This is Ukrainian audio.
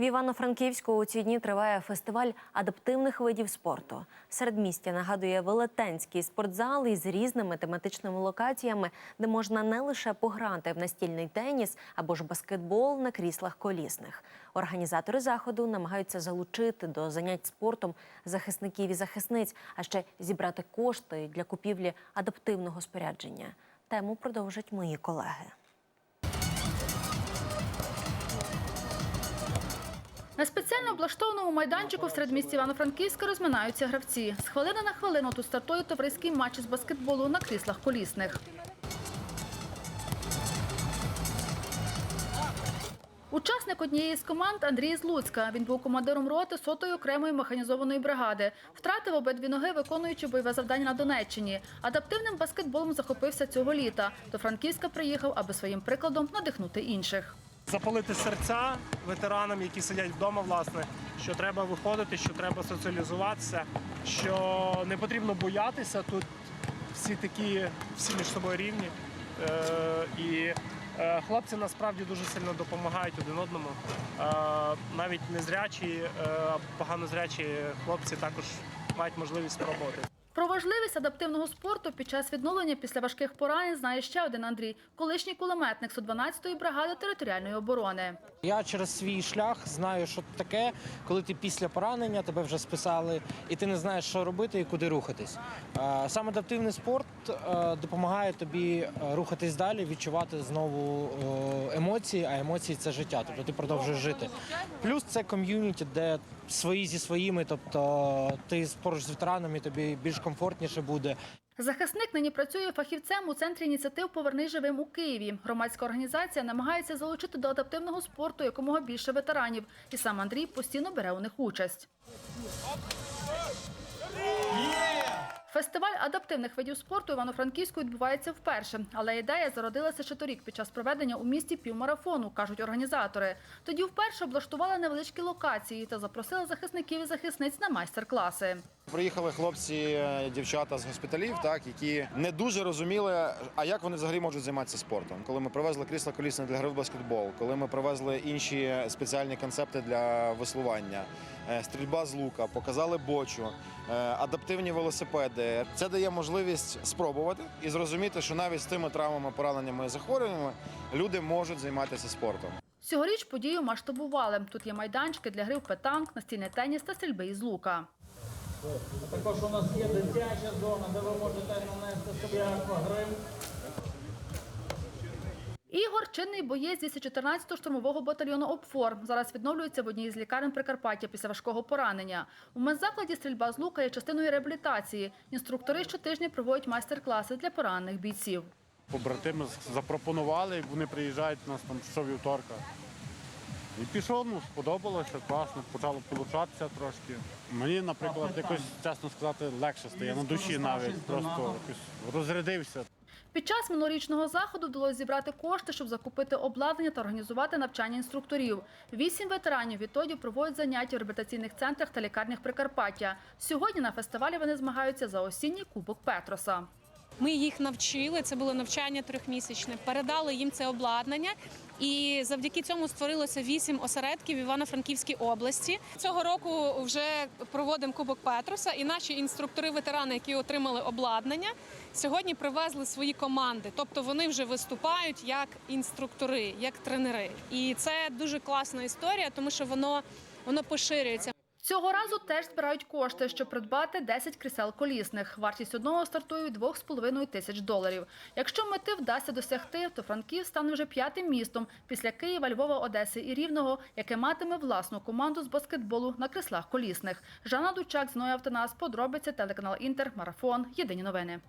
В Івано-Франківську у ці дні триває фестиваль адаптивних видів спорту. Середмістя нагадує велетенський спортзал із різними тематичними локаціями, де можна не лише пограти в настільний теніс або ж баскетбол на кріслах колісних. Організатори заходу намагаються залучити до занять спортом захисників і захисниць, а ще зібрати кошти для купівлі адаптивного спорядження. Тему продовжать мої колеги. На спеціально облаштованому майданчику в середмісті Івано-Франківська розминаються гравці. З хвилини на хвилину тут стартує товариський матч з баскетболу на кріслах колісних. Учасник однієї з команд Андрій з Луцька. Він був командиром роти сотої окремої механізованої бригади. Втратив обидві ноги, виконуючи бойове завдання на Донеччині. Адаптивним баскетболом захопився цього літа. До Франківська приїхав, аби своїм прикладом надихнути інших. Запалити серця ветеранам, які сидять вдома, власне, що треба виходити, що треба соціалізуватися, що не потрібно боятися. Тут всі такі, всі між собою рівні. Е, і е, хлопці насправді дуже сильно допомагають один одному. Е, навіть незрячі, е, поганозрячі хлопці також мають можливість спробувати. Про важливість адаптивного спорту під час відновлення після важких поранень знає ще один Андрій, колишній кулеметник 112-ї бригади територіальної оборони. Я через свій шлях знаю, що таке, коли ти після поранення тебе вже списали, і ти не знаєш, що робити і куди рухатись. Е, Сам адаптивний спорт е, допомагає тобі е, рухатись далі, відчувати знову емоції, а емоції це життя. Тобто ти продовжуєш жити. Плюс це ком'юніті, де свої зі своїми, тобто ти поруч з ветеранами, тобі більш комфортніше буде. Захисник нині працює фахівцем у центрі ініціатив Поверни живим у Києві. Громадська організація намагається залучити до адаптивного спорту якомога більше ветеранів. І сам Андрій постійно бере у них участь. Адаптивних видів спорту Івано-Франківську відбувається вперше, але ідея зародилася ще торік під час проведення у місті півмарафону, кажуть організатори. Тоді вперше облаштували невеличкі локації та запросили захисників і захисниць на майстер-класи. Приїхали хлопці, е, дівчата з госпіталів, так які не дуже розуміли, а як вони взагалі можуть займатися спортом. Коли ми привезли крісла колісне для гри в баскетбол, коли ми привезли інші спеціальні концепти для веслування, е, стрільба з лука, показали бочу, е, адаптивні велосипеди. Це дає можливість спробувати і зрозуміти, що навіть з тими травмами, пораненнями і захворюваннями люди можуть займатися спортом. Цьогоріч подію масштабували. Тут є майданчики для гри в петанк, настільний теніс та стрільби із лука. Також у нас є дитяча зона, де ви можете нанести собі аквагрим. Ігор чинний боєць 214-го штурмового батальйону ОПФОР. Зараз відновлюється в одній із лікарень Прикарпаття після важкого поранення. У медзакладі стрільба з лука є частиною реабілітації. Інструктори щотижня проводять майстер-класи для поранених бійців. побратими запропонували, вони приїжджають у нас там щовівторка. І пішов, ну, сподобалося, класно, почало получатися трошки. Мені, наприклад, якось, чесно сказати, легше стає на душі навіть, просто якось розрядився. Під час минулорічного заходу вдалося зібрати кошти, щоб закупити обладнання та організувати навчання інструкторів. Вісім ветеранів відтоді проводять заняття в реабілітаційних центрах та лікарнях Прикарпаття. Сьогодні на фестивалі вони змагаються за осінній кубок Петроса. Ми їх навчили. Це було навчання трьохмісячне. Передали їм це обладнання, і завдяки цьому створилося вісім осередків в Івано-Франківській області. Цього року вже проводимо Кубок Петруса, і наші інструктори-ветерани, які отримали обладнання, сьогодні привезли свої команди. Тобто вони вже виступають як інструктори, як тренери. І це дуже класна історія, тому що воно, воно поширюється. Цього разу теж збирають кошти, щоб придбати 10 крісел колісних. Вартість одного стартує від 2,5 тисяч доларів. Якщо мети вдасться досягти, то Франків стане вже п'ятим містом після Києва, Львова, Одеси і Рівного, яке матиме власну команду з баскетболу на креслах колісних. Жанна Дучак, Зноя Автонас, подробиці, телеканал Інтер, Марафон. Єдині новини.